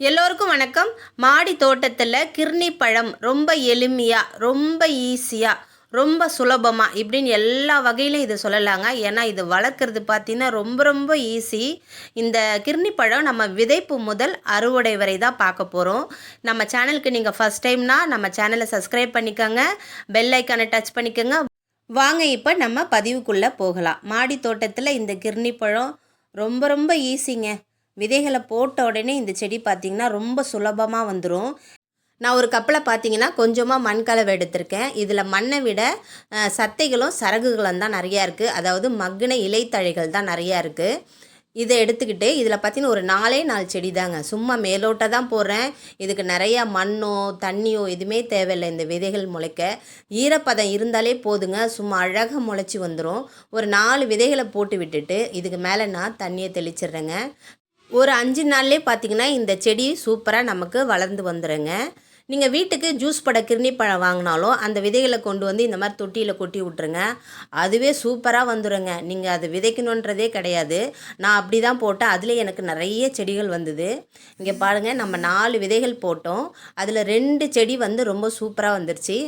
எல்லோருக்கும் வணக்கம். மாடி தோட்டத்தில் கிர்னி பழம் ரொம்ப எளிமையாக ரொம்ப ஈஸியாக ரொம்ப சுலபமாக இப்படின்னு எல்லா வகையிலும் இதை சொல்லலாங்க. ஏன்னா இது வளர்க்குறது பார்த்தீங்கன்னா ரொம்ப ரொம்ப ஈஸி. இந்த கிர்னி பழம் நம்ம விதைப்பு முதல் அறுவடை வரை தான் பார்க்க போகிறோம் நம்ம சேனலுக்கு நீங்கள் ஃபஸ்ட் டைம்னா நம்ம சேனலை சப்ஸ்கிரைப் பண்ணிக்கோங்க. பெல் ஐக்கானை டச் பண்ணிக்கோங்க. வாங்க இப்போ நம்ம பதிவுக்குள்ளே போகலாம். மாடி தோட்டத்தில் இந்த கிர்னி பழம் ரொம்ப ரொம்ப ஈஸிங்க. விதைகளை போட்ட உடனே இந்த செடி பார்த்திங்கன்னா ரொம்ப சுலபமாக வந்துடும் நான் ஒரு கப்பில் பார்த்தீங்கன்னா கொஞ்சமாக மண் கலவை எடுத்திருக்கேன். இதில் மண்ணை விட சத்தைகளும் சரகுகளும் தான் நிறையா இருக்குது அதாவது மக்கின இலைத்தழைகள் தான் நிறையா இருக்குது இதை எடுத்துக்கிட்டு இதில் பார்த்தீங்கன்னா ஒரு நாலே நாலு செடி தாங்க. சும்மா மேலோட்ட தான் போடுறேன். இதுக்கு நிறையா மண்ணோ தண்ணியோ எதுவுமே தேவையில்லை இந்த விதைகள் முளைக்க. ஈரப்பதம் இருந்தாலே போதுங்க. சும்மா அழகாக முளைச்சி வந்துடும் ஒரு நாலு விதைகளை போட்டு விட்டுட்டு இதுக்கு மேலே நான் தண்ணியை தெளிச்சிடுறேங்க. ஒரு அஞ்சு நாள்லேயே பார்த்தீங்கன்னா இந்த செடி சூப்பராக நமக்கு வளர்ந்து வந்துடுங்க நீங்கள் வீட்டுக்கு ஜூஸ் பட கிருணி பழம் வாங்கினாலும் அந்த விதைகளை கொண்டு வந்து இந்த மாதிரி தொட்டியில் கொட்டி விட்ருங்க அதுவே சூப்பராக வந்துடுங்க நீங்கள் அது விதைக்கணுன்றதே கிடையாது. நான் அப்படி தான் போட்டேன். அதில் எனக்கு நிறைய செடிகள் வந்தது. இங்கே பாருங்கள் நம்ம நாலு விதைகள் போட்டோம். அதில் ரெண்டு செடி வந்து ரொம்ப சூப்பராக வந்துருச்சு.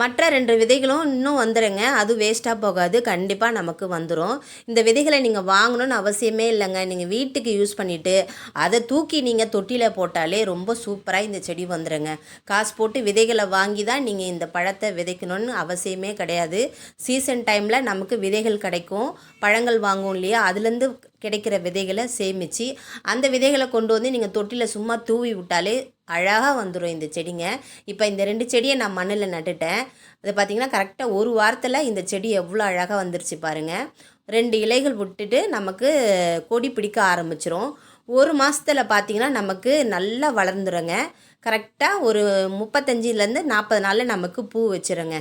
மற்ற ரெண்டு விதைகளும் இன்னும் வந்துடுங்க அது வேஸ்ட்டாக போகாது. கண்டிப்பாக நமக்கு வந்துடும் இந்த விதைகளை நீங்கள் வாங்கணும்னு அவசியமே இல்லைங்க. நீங்கள் வீட்டுக்கு யூஸ் பண்ணிவிட்டு அதை தூக்கி நீங்கள் தொட்டியில் போட்டாலே ரொம்ப சூப்பராக இந்த செடி வந்துடுங்க காசு போட்டு விதைகளை வாங்கி தான் நீங்கள் இந்த பழத்தை விதைக்கணும்னு அவசியமே கிடையாது. சீசன் டைமில் நமக்கு விதைகள் கிடைக்கும். பழங்கள் வாங்குவோம் இல்லையா? அதுலேருந்து கிடைக்கிற விதைகளை சேமித்து அந்த விதைகளை கொண்டு வந்து நீங்கள் தொட்டியில் சும்மா தூவி விட்டாலே அழகாக வந்துடும் இந்த செடிங்க. இப்போ இந்த ரெண்டு செடியை நான் மண்ணில் நட்டுட்டேன். அது பார்த்திங்கன்னா கரெக்டாக ஒரு வாரத்தில் இந்த செடி எவ்வளோ அழகாக வந்துருச்சு பாருங்கள் ரெண்டு இலைகள் விட்டுட்டு நமக்கு கொடி பிடிக்க ஆரம்பிச்சிரும். ஒரு மாதத்தில் பார்த்திங்கன்னா நமக்கு நல்லா வளர்ந்துருங்க. கரெக்டாக ஒரு முப்பத்தஞ்சிலேருந்து நாற்பது நாளில் நமக்கு பூ வச்சுருங்க.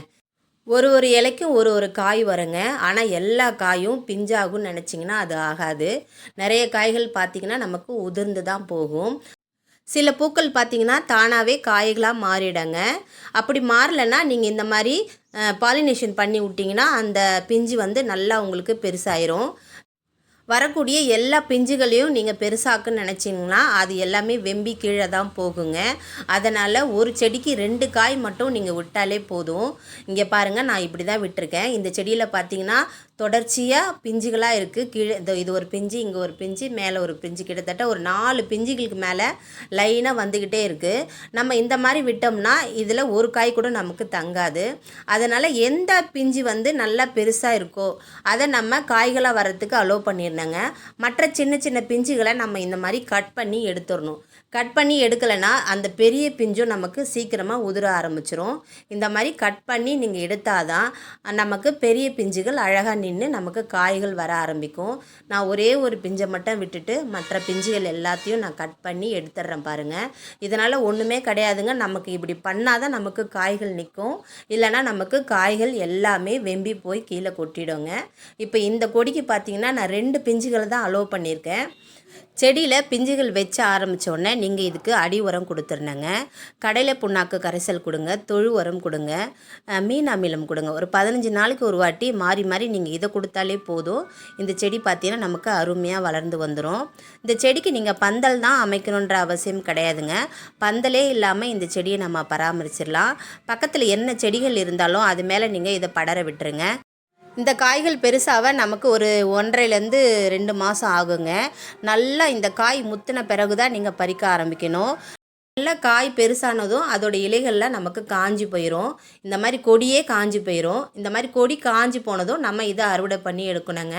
ஒரு ஒரு இலைக்கும் ஒரு ஒரு காய் வருங்க. ஆனால் எல்லா காயும் பிஞ்சாகும்னு நினச்சிங்கன்னா அது ஆகாது. நிறைய காய்கள் பார்த்திங்கன்னா நமக்கு உதிர்ந்து தான் போகும். சில பூக்கள் பார்த்தீங்கன்னா தானாகவே காய்களாக மாறிடுங்க. அப்படி மாறலைன்னா நீங்கள் இந்த மாதிரி பாலினேஷன் பண்ணி விட்டிங்கன்னா அந்த பிஞ்சு வந்து நல்லா உங்களுக்கு பெருசாயிரும். வரக்கூடிய எல்லா பிஞ்சுகளையும் நீங்கள் பெருசாக்குன்னு நினச்சிங்கன்னா அது எல்லாமே வெம்பி கீழே தான் போகுங்க. அதனால் ஒரு செடிக்கு ரெண்டு காய் மட்டும் நீங்கள் விட்டாலே போதும். இங்கே பாருங்கள் நான் இப்படி தான் விட்டுருக்கேன். இந்த செடியில் பார்த்தீங்கன்னா தொடர்ச்சியாக பிஞ்சுகளாக இருக்குது கீழே இந்த இது ஒரு பிஞ்சு இங்கே ஒரு பிஞ்சு மேலே ஒரு பிஞ்சு. கிட்டத்தட்ட ஒரு நாலு பிஞ்சுகளுக்கு மேலே லைனாக வந்துக்கிட்டே இருக்குது நம்ம இந்த மாதிரி விட்டோம்னா இதில் ஒரு காய் கூட நமக்கு தங்காது. அதனால் எந்த பிஞ்சு வந்து நல்லா பெருசாக இருக்கோ அதை நம்ம காய்களாக வரத்துக்கு அலோவ் பண்ணிடணுங்க மற்ற சின்ன சின்ன பிஞ்சுகளை நம்ம இந்த மாதிரி கட் பண்ணி எடுத்துடணும். கட் பண்ணி எடுக்கலைன்னா அந்த பெரிய பிஞ்சும் நமக்கு சீக்கிரமாக உதிர ஆரம்பிச்சிரும். இந்த மாதிரி கட் பண்ணி நீங்கள் எடுத்தால் தான் நமக்கு பெரிய பிஞ்சுகள் அழகாக நின்று நமக்கு காய்கள் வர ஆரம்பிக்கும். நான் ஒரே ஒரு பிஞ்சை மட்டும் விட்டுட்டு மற்ற பிஞ்சுகள் எல்லாத்தையும் நான் கட் பண்ணி எடுத்துடுறேன் பாருங்கள் இதனால் ஒன்றுமே கிடையாதுங்க. நமக்கு இப்படி பண்ணால் தான் நமக்கு காய்கள் நிற்கும். இல்லைன்னா நமக்கு காய்கள் எல்லாமே வெம்பி போய் கீழே கொட்டிடுங்க. இப்போ இந்த கொடிக்கு பார்த்தீங்கன்னா நான் ரெண்டு பிஞ்சுகளை தான் அலோவ் பண்ணியிருக்கேன். செடியில் பிஞ்சுகள் வச்ச ஆரம்பித்தோடனே நீங்கள் இதுக்கு அடி உரம் கொடுத்துருந்தங்க கடையில் புண்ணாக்கு கரைசல் கொடுங்க தொழு உரம் கொடுங்க மீன் அமிலம் கொடுங்க. ஒரு பதினஞ்சு நாளைக்கு ஒரு வாட்டி மாறி மாறி நீங்கள் இதை கொடுத்தாலே போதும். இந்த செடி பார்த்தீங்கன்னா நமக்கு அருமையாக வளர்ந்து வந்துடும் இந்த செடிக்கு நீங்கள் பந்தல் தான் அமைக்கணுன்ற அவசியம் கிடையாதுங்க. பந்தலே இல்லாமல் இந்த செடியை நம்ம பராமரிச்சிடலாம். பக்கத்தில் என்ன செடிகள் இருந்தாலும் அது மேலே நீங்கள் இதை படர விட்டுருங்க. இந்த காய்கள் பெருசாக நமக்கு ஒரு ஒன்றரைலேருந்து ரெண்டு மாதம் ஆகுங்க. நல்லா இந்த காய் முத்தின பிறகு தான் நீங்கள் பறிக்க ஆரம்பிக்கணும். நல்லா காய் பெருசானதும் அதோட இலைகள்லாம் நமக்கு காஞ்சி போயிடும் இந்த மாதிரி கொடியே காஞ்சி போயிடும் இந்த மாதிரி கொடி காஞ்சி போனதும் நம்ம இதை அறுவடை பண்ணி எடுக்கணுங்க.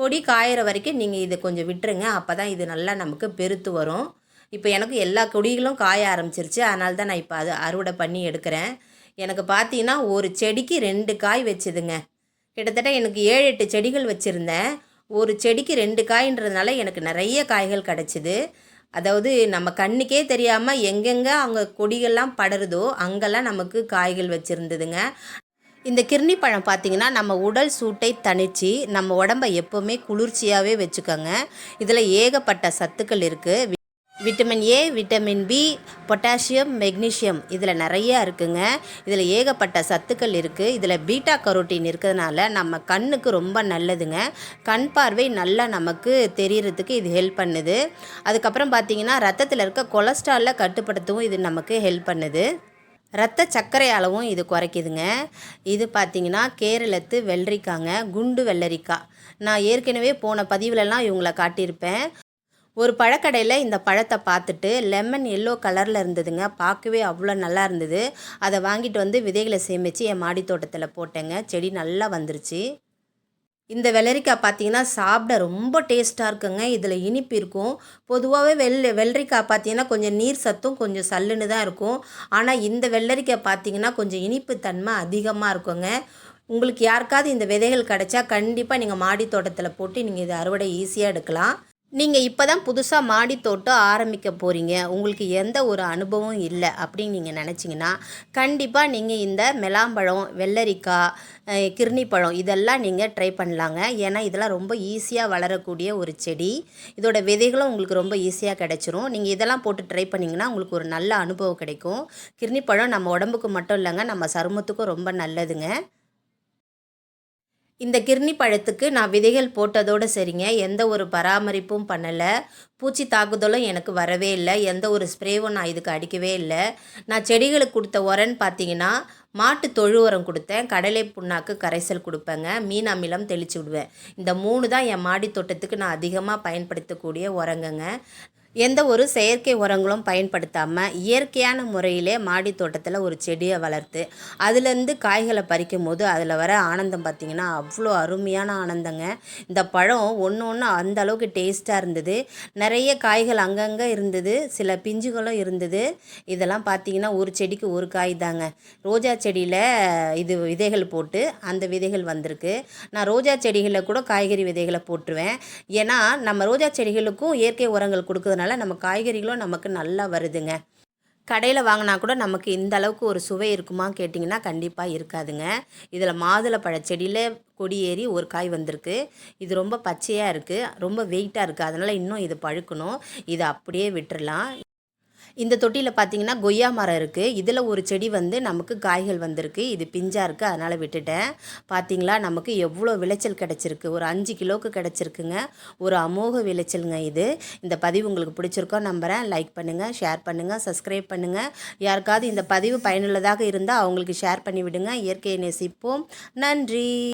கொடி காயிற வரைக்கும் நீங்கள் இதை கொஞ்சம் விட்டுருங்க. அப்போ தான் இது நல்லா நமக்கு பெருத்து வரும். இப்போ எனக்கு எல்லா கொடிகளும் காய ஆரம்பிச்சிருச்சு. அதனால தான் நான் இப்போ அதை அறுவடை பண்ணி எடுக்கிறேன். எனக்கு பார்த்தீங்கன்னா ஒரு செடிக்கு ரெண்டு காய் வச்சுதுங்க. கிட்டத்தட்ட எனக்கு ஏழு எட்டு செடிகள் வச்சுருந்தேன். ஒரு செடிக்கு ரெண்டு காயின்றதுனால எனக்கு நிறைய காய்கள் கிடச்சிது. அதாவது நம்ம கண்ணுக்கே தெரியாமல் எங்கெங்கே அங்கே கொடிகள்லாம் படருதோ அங்கெல்லாம் நமக்கு காய்கள் வச்சுருந்ததுங்க. இந்த கிர்ணி பழம் பார்த்தீங்கன்னா நம்ம உடல் சூட்டை தணிச்சு நம்ம உடம்பை எப்போவுமே குளிர்ச்சியாகவே வச்சுக்கோங்க. இதில் ஏகப்பட்ட சத்துக்கள் இருக்குது vitamin A vitamin B potassium magnesium இதில் நிறையா இருக்குங்க. இதில் ஏகப்பட்ட சத்துக்கள் இருக்குது இதில் பீட்டா கரோட்டின் இருக்கிறதுனால நம்ம கண்ணுக்கு ரொம்ப நல்லதுங்க. கண் பார்வை நல்லா நமக்கு தெரியறதுக்கு இது ஹெல்ப் பண்ணுது. அதுக்கப்புறம் பார்த்தீங்கன்னா ரத்தத்தில் இருக்க கொலஸ்ட்ராலில் கட்டுப்படுத்தவும் இது நமக்கு ஹெல்ப் பண்ணுது. ரத்த சர்க்கரை அளவும் இது குறைக்குதுங்க. இது பார்த்திங்கன்னா கேரளத்து வெள்ளரிக்காங்க குண்டு வெள்ளரிக்காய் நான் ஏற்கனவே போன பதிவுலலாம் இவங்களை காட்டியிருப்பேன். ஒரு பழக்கடையில் இந்த பழத்தை பார்த்துட்டு லெமன் எல்லோ கலரில் இருந்ததுங்க. பார்க்கவே அவ்வளோ நல்லா இருந்தது. அதை வாங்கிட்டு வந்து விதைகளை சேமித்து என் மாடி தோட்டத்தில் போட்டேங்க. செடி நல்லா வந்துருச்சு. இந்த வெள்ளரிக்காய் பார்த்தீங்கன்னா சாப்பிட ரொம்ப டேஸ்ட்டாக இருக்குங்க. இதில் இனிப்பு இருக்கும். பொதுவாகவே வெள் வெள்ளரிக்காய் பார்த்தீங்கன்னா கொஞ்சம் நீர் சத்தும் கொஞ்சம் சல்லுன்னு தான் இருக்கும். ஆனால் இந்த வெள்ளரிக்காய் பார்த்தீங்கன்னா கொஞ்சம் இனிப்பு தன்மை அதிகமாக இருக்குங்க. உங்களுக்கு யாருக்காவது இந்த விதைகள் கிடைச்சா கண்டிப்பாக நீங்கள் மாடி தோட்டத்தில் போட்டு நீங்கள் இதை அறுவடை ஈஸியாக எடுக்கலாம். நீங்கள் இப்போ தான் புதுசாக மாடி தோட்டம் ஆரம்பிக்க போகிறீங்க உங்களுக்கு எந்த ஒரு அனுபவம் இல்லை அப்படின்னு நீங்கள் நினச்சிங்கன்னா கண்டிப்பாக நீங்கள் இந்த மெலாம்பழம் வெள்ளரிக்காய் அஹ், பழம் இதெல்லாம் நீங்கள் ட்ரை பண்ணலாங்க. ஏன்னா இதெல்லாம் ரொம்ப ஈஸியாக வளரக்கூடிய ஒரு செடி. இதோட விதைகளும் உங்களுக்கு ரொம்ப ஈஸியாக கிடைச்சிரும். நீங்கள் இதெல்லாம் போட்டு ட்ரை பண்ணிங்கன்னா உங்களுக்கு ஒரு நல்ல அனுபவம் கிடைக்கும். கிர்ணிப்பழம் நம்ம உடம்புக்கு மட்டும் இல்லைங்க நம்ம சருமத்துக்கும் ரொம்ப நல்லதுங்க. இந்த கிர்னி பழத்துக்கு நான் விதைகள் போட்டதோடு சரிங்க. எந்த ஒரு பராமரிப்பும் பண்ணலை. பூச்சி தாக்குதலும் எனக்கு வரவே இல்லை. எந்த ஒரு ஸ்ப்ரேவும் நான் இதுக்கு அடிக்கவே இல்லை. நான் செடிகளுக்கு கொடுத்த உரன்னு பார்த்தீங்கன்னா மாட்டு தொழு உரம் கொடுத்தேன். கடலை புண்ணாக்கு கரைசல் கொடுப்பேங்க. மீன் அமிலம் தெளிச்சு விடுவேன். இந்த மூணு தான் என் மாடி தோட்டத்துக்கு நான் அதிகமாக பயன்படுத்தக்கூடிய உரங்கங்க. எந்த ஒரு செயற்கை உரங்களும் பயன்படுத்தாமல் இயற்கையான முறையிலே மாடி தோட்டத்தில் ஒரு செடியை வளர்த்து அதுலேருந்து காய்களை பறிக்கும் போது அதில் வர ஆனந்தம் பார்த்திங்கன்னா அவ்வளோ அருமையான ஆனந்தங்க. இந்த பழம் ஒன்று ஒன்று அந்த அளவுக்கு டேஸ்ட்டாக இருந்தது. நிறைய காய்கள் அங்கங்கே இருந்தது. சில பிஞ்சுகளும் இருந்தது. இதெல்லாம் பார்த்திங்கன்னா ஒரு செடிக்கு ஒரு காய் தாங்க. ரோஜா செடியில் இது விதைகள் போட்டு அந்த விதைகள் வந்திருக்கு. நான் ரோஜா செடிகளில் கூட காய்கறி விதைகளை போட்டுருவேன். ஏன்னா நம்ம ரோஜா செடிகளுக்கும் இயற்கை உரங்கள் கொடுக்குறது அதனால் நம்ம காய்கறிகளும் நமக்கு நல்லா வருதுங்க. கடையில் வாங்கினா கூட நமக்கு இந்த அளவுக்கு ஒரு சுவை இருக்குமா கேட்டிங்கன்னா கண்டிப்பாக இருக்காதுங்க. இதில் மாதுளை பழச்செடியில் கொடி ஏறி ஒரு காய் வந்திருக்கு. இது ரொம்ப பச்சையாக இருக்குது ரொம்ப வெயிட்டாக இருக்குது அதனால் இன்னும் இது பழுக்கணும். இதை அப்படியே விட்டுடலாம் இந்த தொட்டியில் பார்த்தீங்கன்னா கொய்யா மரம் இருக்குது இதில் ஒரு செடி வந்து நமக்கு காய்கள் வந்திருக்கு. இது பிஞ்சாக இருக்குது அதனால் விட்டுட்டேன். பார்த்தீங்களா நமக்கு எவ்வளோ விளைச்சல் கிடச்சிருக்கு. ஒரு அஞ்சு கிலோவுக்கு கிடச்சிருக்குங்க. ஒரு அமோக விளைச்சலுங்க இது. இந்த பதிவு உங்களுக்கு பிடிச்சிருக்கோம் நம்புகிறேன் லைக் பண்ணுங்கள் ஷேர் பண்ணுங்கள் சப்ஸ்கிரைப் பண்ணுங்கள் யாருக்காவது இந்த பதிவு பயனுள்ளதாக இருந்தால் அவங்களுக்கு ஷேர் பண்ணிவிடுங்க. இயற்கையை நேசிப்போம். நன்றி.